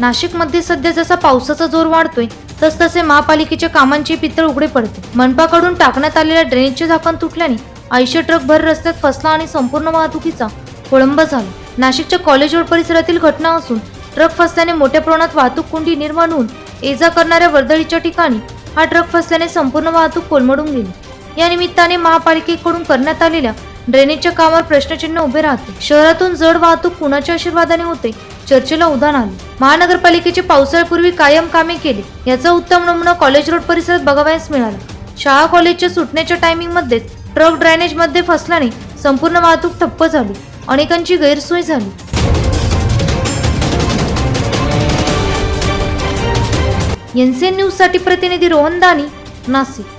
नाशिकमध्ये सध्या जसा पावसाचा जोर वाढतोय तस तसे महापालिकेच्या कामांचे पितळ उघडे पडते. मनपाकडून टाकण्यात आलेल्या ड्रेनेजचे झाकण तुटल्याने ऐंशी ट्रक भर रस्त्यात फसला आणि संपूर्ण वाहतुकीचा कोळंब झाला. नाशिकच्या कॉलेज रोड परिसरातील घटना असून ट्रक फसल्याने मोठ्या प्रमाणात वाहतूक कोंडी निर्माण होऊन ये जा करणाऱ्या वर्दळीच्या ठिकाणी हा ट्रक फसल्याने संपूर्ण वाहतूक कोलमडून गेली. या निमित्ताने महापालिकेकडून करण्यात आलेल्या ड्रेनेजच्या कामावर प्रश्नचिन्ह उभे राहते. शहरातून जड वाहतूक कुणाच्या आशीर्वादाने होते? चर्चेला उदाहरण आले. महानगरपालिकेचे पावसाळ्यापूर्वी कायम कामे केली. याचा उत्तम नमुना कॉलेज रोड परिसरात बघावयास मिळाला. शाळा कॉलेजच्या सुटण्याच्या टायमिंगमध्ये ट्रक ड्रेनेजमध्ये फसल्याने संपूर्ण वाहतूक ठप्प झाली. अनेकांची गैरसोय झाली. एनसीएन न्यूजसाठी प्रतिनिधी रोहन दानी नाशिक.